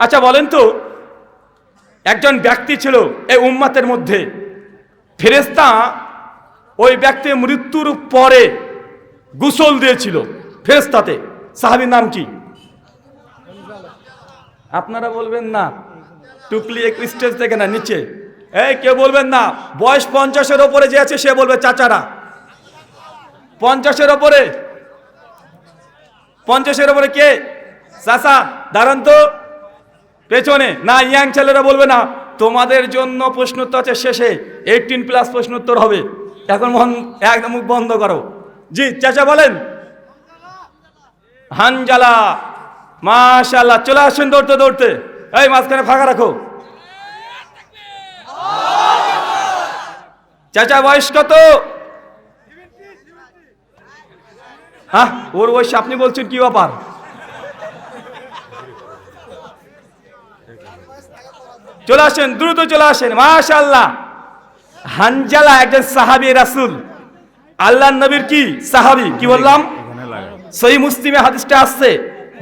আচ্ছা বলেন তো, একজন ব্যক্তি ছিল এই উম্মাতের মধ্যে। ফেরেস্তা ওই ব্যক্তির মৃত্যুর পরে গোসল দিয়েছিল ফেরেস্তাতে সাহাবির নাম কি? আপনারা বলবেন না। টুকলি এক স্টেজ থেকে না, নিচে। এই, কেউ বলবেন না। বয়স পঞ্চাশের ওপরে যে আছে, সে বলবে চাচারা। পঞ্চাশের ওপরে? পঞ্চাশের ওপরে কে? চাচা, দাঁড়ান তো। পেছনে। না, ইয়াং ছেলেরা বলবে না, তোমাদের জন্য প্রশ্নোত্তর আছে শেষে এইটিন প্লাস প্রশ্নোত্তর হবে। এখন মন একদম মুখ বন্ধ করো। জি, চাচা বলেন। হানজালা মাশাল্লাহ চলে আসেন দৌড়তে দৌড়তে। এই, মাঝখানে ফাঁকা রাখো। চাচা, বয়স কত? হ্যাঁ ওর বয়স আপনি বলছেন কি ব্যাপার? চলে আসেন, দ্রুত চলে আসেন মাশাল্লাহ হানজালা একজন সাহাবি রাসুল। আল্লাহ নবীর কি? সাহাবি, কি বললাম? সহি মুসলিমে হাদিসটা আসছে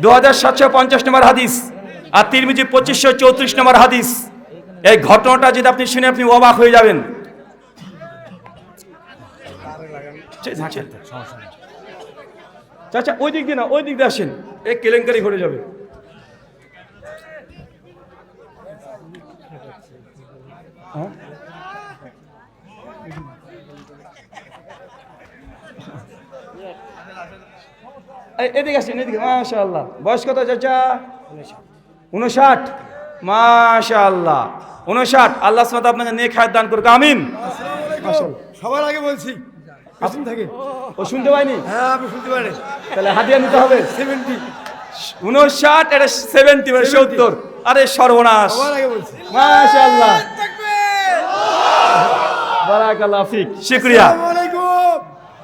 দু হাজার সাতশো পঞ্চাশ নম্বর হাদিস আর তিরমিজি পঁচিশশো চৌত্রিশ নম্বর হাদিস। এই ঘটনাটা যদি আপনি শুনে আপনি অবাক হয়ে যাবেন। চাচা ওই দিক দিয়ে না, ওই দিক দিয়ে আসেন, এই কেলেঙ্কারি ঘটে যাবে। হ্যাঁ? এদিকে আসেন এদিকে মাশাআল্লাহ। বয়স কত চাচা? উনষাট। মাশাআল্লাহ। উনষাট। আল্লাহ সালাত আপনাকে নেক হায়াত দান করুক আমিন। সবার আগে বলছি আসুন থাকে। ও শুনতে পাইনি? হ্যাঁ আপনি শুনতে পারেন তাহলে হাতিয়া নিতে হবে। সেভেন্টি উনষাট এটা সেভেন্টি মানে সত্তর। আরে সর্বনাশ। মাশাআল্লাহ। বারাকাল্লাহ ফিক। শুকরিয়া।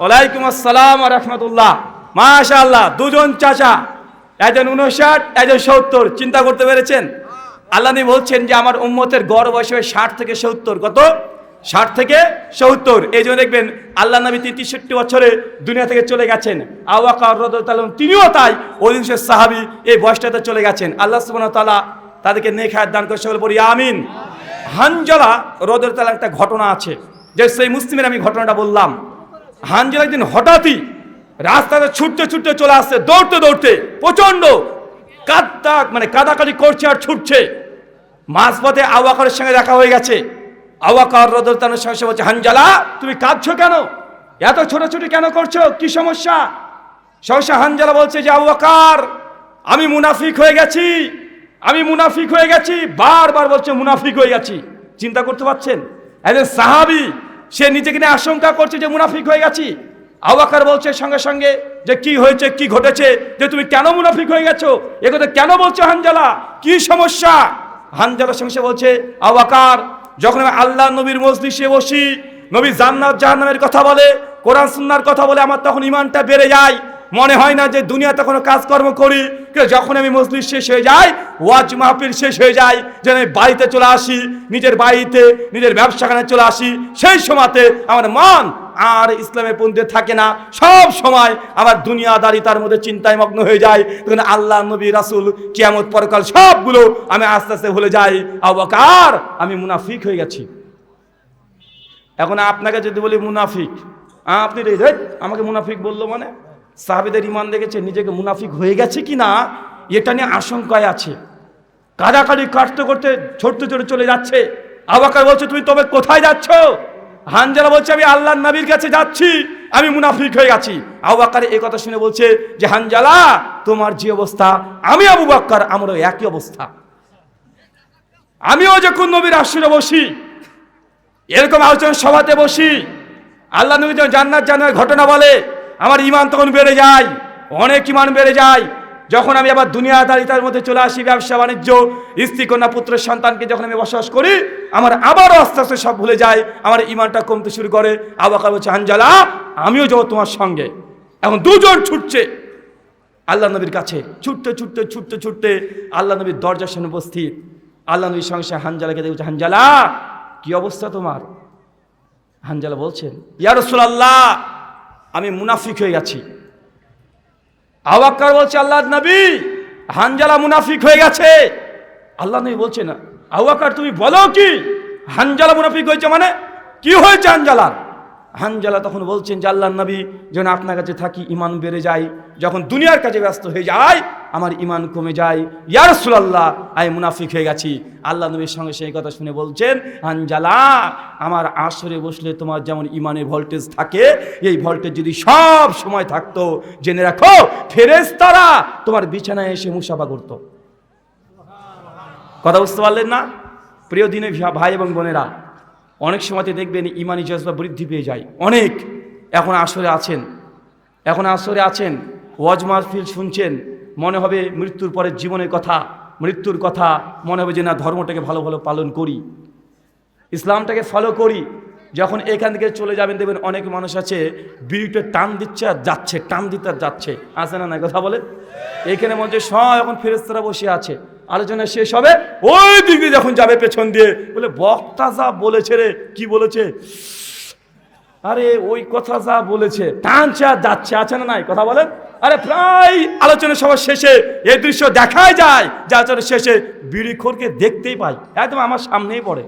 ওয়ালাইকুম আসসালাম ওয়া রাহমাতুল্লাহ। মাশাআল্লাহ দুজন চাচা একজন উনষাট একজন সত্তর। চিন্তা করতে পেরেছেন? আল্লাহ বলছেন যে আমার উম্মতের গড় বয়স হবে ষাট থেকে সত্তর। কত? ষাট থেকে সত্তর। এই জন্য দেখবেন আল্লাহ নবী তিনি তেষট্টি বছরে দুনিয়া থেকে চলে গেছেন। আওয়াকার রদালম তিনিও তাই। অধিংশের সাহাবি এই বয়সটাতে চলে গেছেন। আল্লাহ সুবহানাহু ওয়া তাআলা তাদেরকে নেখায়াত দান করে সকলে বলি আমিন। হানজলা রোদের তালা একটা ঘটনা আছে, যে সেই মুসলিমের আমি ঘটনাটা বললাম। হানজলা একদিন হঠাৎই রাস্তাতে ছুটতে ছুটতে চলে আসছে, দৌড়তে দৌড়তে প্রচণ্ড কাদা মানে কাদাকাদি করছে আর ছুটছে। মাঝপথে আওয়াকারের সঙ্গে দেখা হয়ে গেছে। আওয়াকার রদরতানের সঙ্গে সে বলছে, হানজালা, তুমি কাঁদছো কেন? এত ছোটাছুটি কেন করছ? কি সমস্যা? সহসা হানজালা বলছে যে আওয়াকার আমি মুনাফিক হয়ে গেছি। আমি মুনাফিক হয়ে গেছি, বারবার বলছে মুনাফিক হয়ে গেছি। চিন্তা করতে পারছেন? অ্যাজ এ সাহাবি, সে নিজেকে নিয়ে আশঙ্কা করছে যে মুনাফিক হয়ে গেছি। আওয়াকার বলছে সঙ্গে সঙ্গে যে কি হয়েছে, কি ঘটেছে, যে তুমি কেন মুনাফিক হয়ে গেছো? এগুলো কেন বলছো হানজালা? কি সমস্যা? হানজালার সঙ্গে সে বলছে আওয়াকার যখন আমি আল্লাহ নবীর মজলিসে বসি, নবী জান্নাত জাহান্নামের কথা বলে, কোরআন সুন্নার কথা বলে, আমার তখন ইমানটা বেড়ে যায়। মনে হয় না যে দুনিয়াতে কোনো কাজকর্ম করি, কিন্তু যখন আমি মজলিস শেষ হয়ে যাই, ওয়াজ মাহফিল শেষ হয়ে যায়, যেন আমি বাড়িতে চলে আসি, নিজের বাড়িতে, নিজের ব্যবসাখানে চলে আসি, সেই সময়তে আমার মন আর ইসলামের পন্থে থাকে না। সব সময় আমার দুনিয়াদারি তার মধ্যে চিন্তায় মগ্ন হয়ে যায়। তখন আল্লাহ, নবী, রাসুল, কিয়ামত পরকাল সবগুলো আমি আস্তে আস্তে ভুলে যাই। আবাকার আমি মুনাফিক হয়ে গেছি। এখন আপনাকে যদি বলি মুনাফিক, আপনি আমাকে মুনাফিক বলল মানে? সাহাবিদের ইমান দেখেছে, নিজেকে মুনাফিক হয়ে গেছে কি না এটা নিয়ে আশঙ্কায় আছে। কাদাকাদি কাটতে করতে ছোটতে ছোটে চলে যাচ্ছে। আবাকার বলছে, তুমি তবে কোথায় যাচ্ছ? হানজালা বলছে, আমি আল্লাহ নবীর কাছে যাচ্ছি, আমি মুনাফিক হয়ে গেছি। আবু বাক্কার এই কথা শুনে বলছে যে, হানজালা, তোমার যে অবস্থা, আমি আবু বাক্কার, আমারও একই অবস্থা। আমিও যখন নবীর আশ্রয়ে বসি, এরকম আলোচনা সভাতে বসি, আল্লাহ নবী জান্নাত জানার ঘটনা বলে আমার ইমান তখন বেড়ে যায়, অনেক ইমান বেড়ে যায়। যখন আমি আবার দুনিয়াদারিতার মধ্যে চলে আসি, ব্যবসা, বাণিজ্য, স্ত্রী, কন্যা, পুত্রের সন্তানকে যখন আমি বসবাস করি, আমার আবারও আস্তে আস্তে সব ভুলে যায়, আমার ইমানটা কমতে শুরু করে আবাকার বলছে আঞ্জালা আমিও যাব তোমার সঙ্গে। এখন দুজন ছুটছে, আল্লাহ নবীর কাছে। ছুটতে ছুটতে ছুটতে ছুটতে আল্লাহ নবীর দরজার সামনে উপস্থিত। আল্লাহ নবীর সঙ্গে সে হানজালাকে দেখছে হানজালা, কি অবস্থা তোমার? হানজালা বলছেন, ইয়া রাসূলুল্লাহ আমি মুনাফিক হয়ে গেছি। আওয়াক্কার বলছে আল্লাহ নবী, হানজালা মুনাফিক হয়ে গেছে। আল্লাহ নবী বলছে না আউয়াকার তুমি বলো কি? হানজালা মুনাফিক হয়েছে মানে কি হয়েছে হানজালার? হানজালা তখন বলছেন যে আল্লাহ নবী যেন আপনার কাছে থাকি ইমান বেড়ে যায়, যখন দুনিয়ার কাছে ব্যস্ত হয়ে যায় আমার ইমান কমে যায়। ইয়া রাসূলুল্লাহ, আমি মুনাফিক হয়ে গেছি। আল্লাহ নবীর সঙ্গে সেই কথা শুনে বলছেন হানজালা আমার আসরে বসলে তোমার যেমন ইমানের ভোল্টেজ থাকে, এই ভোল্টেজ যদি সব সময় থাকতো, জেনে রাখো, ফেরেশতারা তোমার বিছানায় এসে মুসাফা করতো। কথা বুঝতে পারলেন না? প্রিয় দিনে ভাই এবং বোনেরা, অনেক সময়তে দেখবেন ইমানি জজবা বৃদ্ধি পেয়ে যায়। অনেক। এখন আসরে আছেন। এখন আসরে আছেন। ওয়াজ মাহফিল শুনছেন। মনে হবে মৃত্যুর পরের জীবনের কথা, মৃত্যুর কথা মনে হবে যে না, ধর্মটাকে ভালো ভালো পালন করি। ইসলামটাকে ফলো করি। যখন এখান থেকে চলে যাবেন, দেখবেন অনেক মানুষ আছে বিড়িটা টান দিচ্ছে আর যাচ্ছে, টান দিতে আর যাচ্ছে। আছে না না কথা বলে? এখানে মধ্যে সব এখন ফেরেস্তারা বসে আছে। আলোচনা শেষ হবে, ওই দিক যখন যাবে পেছন দিয়ে, বলে, বক্তা যা বলেছে রে, কি বলেছে? আরে, ওই কথা যা বলেছে, টানছে আর যাচ্ছে, আছে না নাই? কথা বলেন আরে প্রায় আলোচনা সবার শেষে এই দৃশ্য দেখাই যায় যে আলোচনা শেষে বিড়ি খোরকে দেখতেই পাই। একদম আমার সামনেই পড়ে।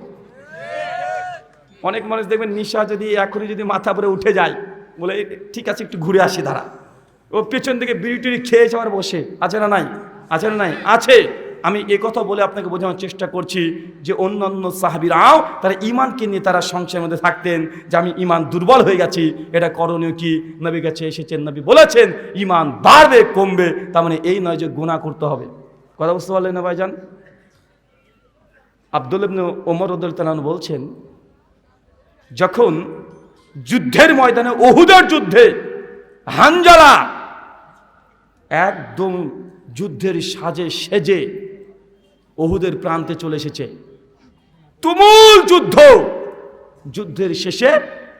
অনেক মানুষ দেখবেন নিশা যদি এখনই যদি মাথা পরে উঠে যায়, বলে ঠিক আছে, একটু ঘুরে আসি তারা ও পেছন থেকে বিড়ি টিড়ি খেয়েছে যাওয়ার বসে। আছে না নাই? আছে না নাই? আছে। আমি কথা বলে আপনাকে বোঝানোর চেষ্টা করছি যে অন্যান্য সাহাবিরাও তারা ইমানকে নিয়ে তারা সংশয়ের মধ্যে থাকতেন যে আমি ইমান দুর্বল হয়ে গেছি, এটা করণীয় কি? নবী কাছে এসেছেন, নবী বলেছেন ইমান বাড়বে, কমবে, তার মানে এই নয় যে গুণা করতে হবে। কথা বুঝতে পারলেন না ভাইজান? আব্দুল ওমর রদুল্লাহ বলছেন, যখন যুদ্ধের ময়দানে ওহুদের যুদ্ধে হানজালা একদম যুদ্ধের সাজে সেজে ওহুদের প্রান্তে চলে এসেছে। তুমুল যুদ্ধ। যুদ্ধের শেষে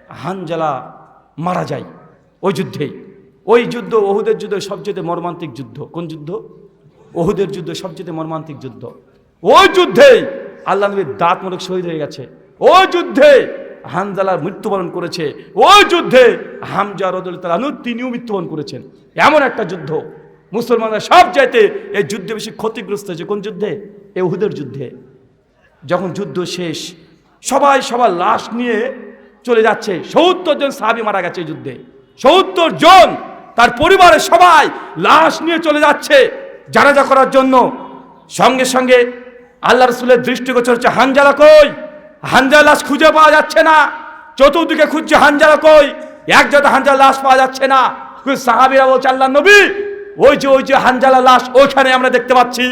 হানজালা মারা যায় ওই যুদ্ধেই ওই যুদ্ধ ওহুদের যুদ্ধ সবচেয়ে মর্মান্তিক যুদ্ধ। কোন যুদ্ধ? ওহুদের যুদ্ধ সবচেয়ে মর্মান্তিক যুদ্ধ। ওই যুদ্ধেই আল্লাহ নবীর দাঁত মোরক শহীদ হয়ে গেছে। ওই যুদ্ধে হানজালার মৃত্যুবরণ করেছে। ওই যুদ্ধে হামজা রদুল তালানু তিনিও মৃত্যুবরণ করেছেন। এমন একটা যুদ্ধ। মুসলমানরা সব চাইতে এই যুদ্ধে বেশি ক্ষতিগ্রস্ত হয়েছে। কোন যুদ্ধে? এ উহুদের যুদ্ধে। যখন যুদ্ধ শেষ, সবাই সবার লাশ নিয়ে চলে যাচ্ছে। সত্তর জন সাহাবি মারা গেছে যুদ্ধে। সত্তর জন তার পরিবারের সবাই লাশ নিয়ে চলে যাচ্ছে জানাজা করার জন্য। সঙ্গে সঙ্গে আল্লাহ রসুলের দৃষ্টিগোচর হচ্ছে, হানজালা কই? হানজালা লাশ খুঁজে পাওয়া যাচ্ছে না। চতুর্দিকে খুঁজছে, হানজালা কই? এক জায়গায় হানজালা লাশ পাওয়া যাচ্ছে না। সাহাবিরা বলছে আল্লাহ নবী, ওই যে ওই যে হানজালা লাশ, ওইখানে আমরা দেখতে পাচ্ছি।